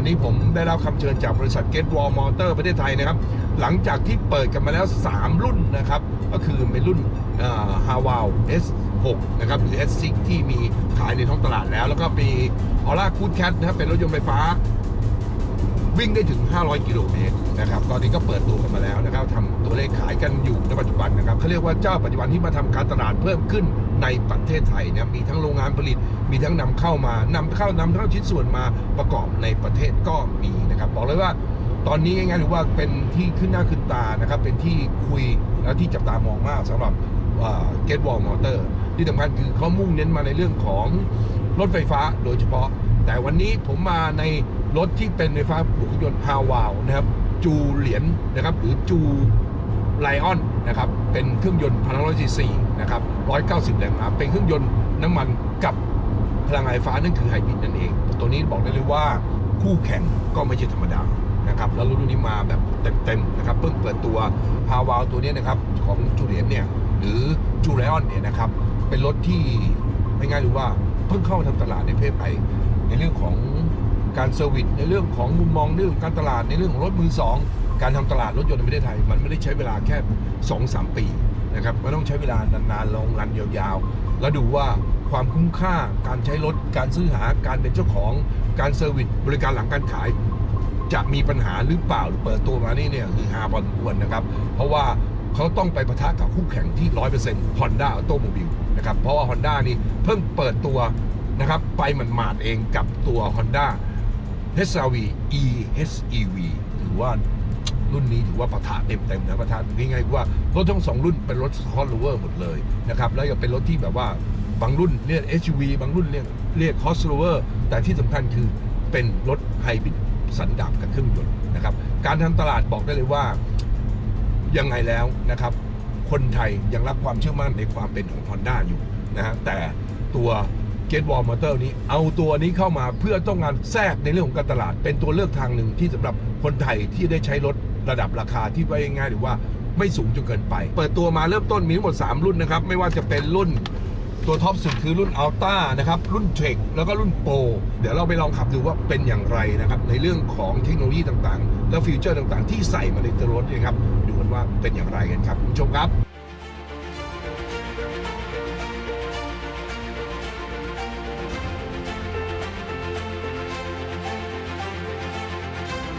ันนี้ผมได้รับคำเชิญจากบริษัทเกตวอลมอเตอร์ประเทศไทยนะครับ หลังจากที่เปิดกันมาแล้ว 3 รุ่นนะครับ ก็คือเป็นรุ่นฮาวาว S6 นะครับหรือ S6 ที่มีขายในท้องตลาดแล้ว แล้วก็มีออร่าคูดแคทนะครับเป็นรถยนต์ไฟฟ้า วิ่งได้ถึง 500 กิโลเมตรนะครับตอนนี้ก็เปิดตัวกันมาแล้วนะครับทำตัวเลขขายกันอยู่ในปัจจุบันนะครับเขาเรียกว่าเจ้าปัจจุบันที่มาทำการตลาดเพิ่มขึ้นในประเทศไทยเนะครับมีทั้งโรงงานผลิต มีทั้งนำเข้ามานำเข้านำเข้าชิ้นส่วนมาประกอบในประเทศก็มีนะครับบอกเลยว่าตอนนี้ง่ายๆหรือว่าเป็นที่ขึ้นหน้าขึ้นตานะครับเป็นที่คุยแล้วที่จับตามองมากสำหรับเกตวอลมอเตอร์ที่สำคัญคือเขามุ่งเน้นมาในเรื่องของรถไฟฟ้าโดยเฉพาะ แต่วันนี้ผมมาใน รถที่เป็นไฟฟ้าบวกเครื่องยนต์ฮาวาวนะครับ จูเหรียญนะครับ หรือจูไลออนนะครับ เป็นเครื่องยนต์พันร้อยซีซีนะครับ 190 แรงม้าเป็นเครื่องยนต์น้ำมันกับพลังงานไฟฟ้านั่นคือไฮบริดนั่นเอง ตัวนี้บอกได้เลยว่าคู่แข่งก็ไม่ใช่ธรรมดานะครับแล้วรุ่นนี้มาแบบเต็มๆนะครับเพิ่งเปิดตัวฮาวาวตัวนี้นะครับของจูเหรียญเนี่ยหรือจูไลออนเนี่ยนะครับเป็นรถที่ไม่ง่ายหรือว่าเพิ่งเข้ามาทำตลาดในประเทศไทยในเรื่องของ การเซอร์วิสในเรื่องของมุมมองเรื่องการตลาดในเรื่องของรถมือสองการทำตลาดรถยนต์ในประเทศไทย มันไม่ได้ใช้เวลาแค่ 2-3 ปีนะครับมันต้องใช้เวลานานๆลงรันยาวๆ แล้วดูว่าความคุ้มค่าการใช้รถการซื้อหาการเป็นเจ้าของการเซอร์วิสบริการหลังการขาย จะมีปัญหาหรือเปล่าหรือเปิดตัวมานี่เนี่ยคือฮาบอลควรนะครับ เพราะว่าเขาต้องไปปะทะกับคู่แข่งที่ 100% Honda Automobile นะครับเพราะว่า Honda นี่เพิ่งเปิดตัวนะครับไปมันมาดๆเองกับตัว Honda HRV e HEV ถือว่ารุ่นนี้ถือว่าประทะเต็มๆนะประทะง่ายๆว่ารถทั้งสองรุ่นเป็นรถคอสโลเวอร์หมดเลยนะครับแล้วยังเป็นรถที่แบบว่าบางรุ่นเรียก SUV บางรุ่นเรียกเรียกคอสโลเวอร์แต่ที่สำคัญคือเป็นรถไฮบริดสันดาปกับเครื่องยนต์นะครับการทำตลาดบอกได้เลยว่ายังไงแล้วนะครับ คนไทยยังรับความเชื่อมั่นในความเป็นของ Honda อยู่นะฮะแต่ตัว Get Wall Motor นี้ เอาตัวนี้เข้ามาเพื่อต้องการแทรกในเรื่องของการตลาด เป็นตัวเลือกทางหนึ่งที่สำหรับคนไทยที่ได้ใช้รถระดับราคาที่ไว้ง่ายหรือว่าไม่สูงจนเกินไป เปิดตัวมาเริ่มต้นมีทั้งหมด 3 รุ่นนะครับ ไม่ว่าจะเป็นรุ่นตัวท็อปสุดคือรุ่น Alta นะครับ รุ่น t r e k แล้วก็รุ่น Pro เดี๋ยวเราไปลองขับดูว่าเป็นอย่างไรนะครับ ในเรื่องของเทคโนโลยีต่างๆ และฟีเจอร์ต่างๆ ที่ใส่มาในตัวรถนะครับดูกันว่าเป็นอย่างไรกันครับคุณผู้ชมครับ